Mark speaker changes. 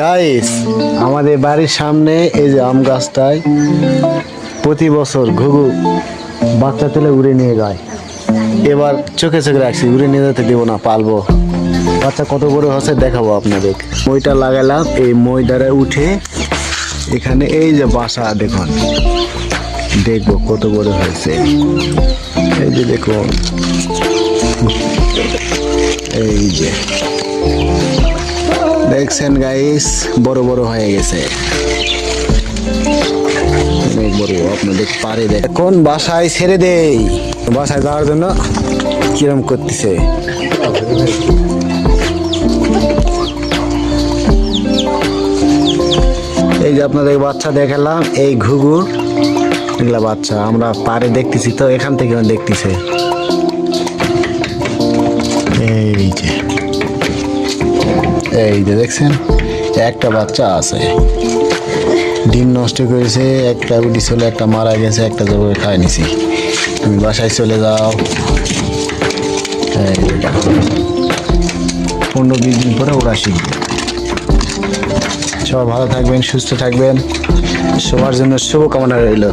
Speaker 1: Guys আমাদের বাড়ির সামনে এই যে আম গাছটায় প্রতি বছর ঘুঘু বাচ্চা তুলে উড়ে নিয়ে যায়। এবার চোখে চোখে রাখছি, উড়ে নিয়ে যেতে দেবো না, পালবো। বাচ্চা কত বড় হচ্ছে দেখাবো আপনাদের। মইটা লাগালাম, এই মইটারে উঠে এখানে এই যে বাসা, দেখুন। দেখব কত বড় হয়েছে। এই যে দেখুন। এই যে। দেখছেন গাইস বড় বড় হয়ে গেছে। অনেক আপনাদের পারে দেখ। কোন বাসায় ছেড়ে দেই। বাসায় যাওয়ার জন্য কিরম করতেছে? এই যে আপনাদের বাচ্চা দেখালাম, এই ঘুঘু। এগুলা বাচ্চা, আমরা পারে দেখতেছি তো, এখান থেকে দেখতেছে। এই যে দেখছেন, একটা বাচ্চা আছে। ডিম নষ্ট করেছে, একটা উডি চলে একটা মারা গেছে, একটা জবে খাই নিছি। তুমি বাসায় চলে যাও। পনেরো বিশ দিন পরে ওরা শিখবে। সবাই ভালো থাকবেন, সুস্থ থাকবেন। সবার জন্য শুভকামনা রইল।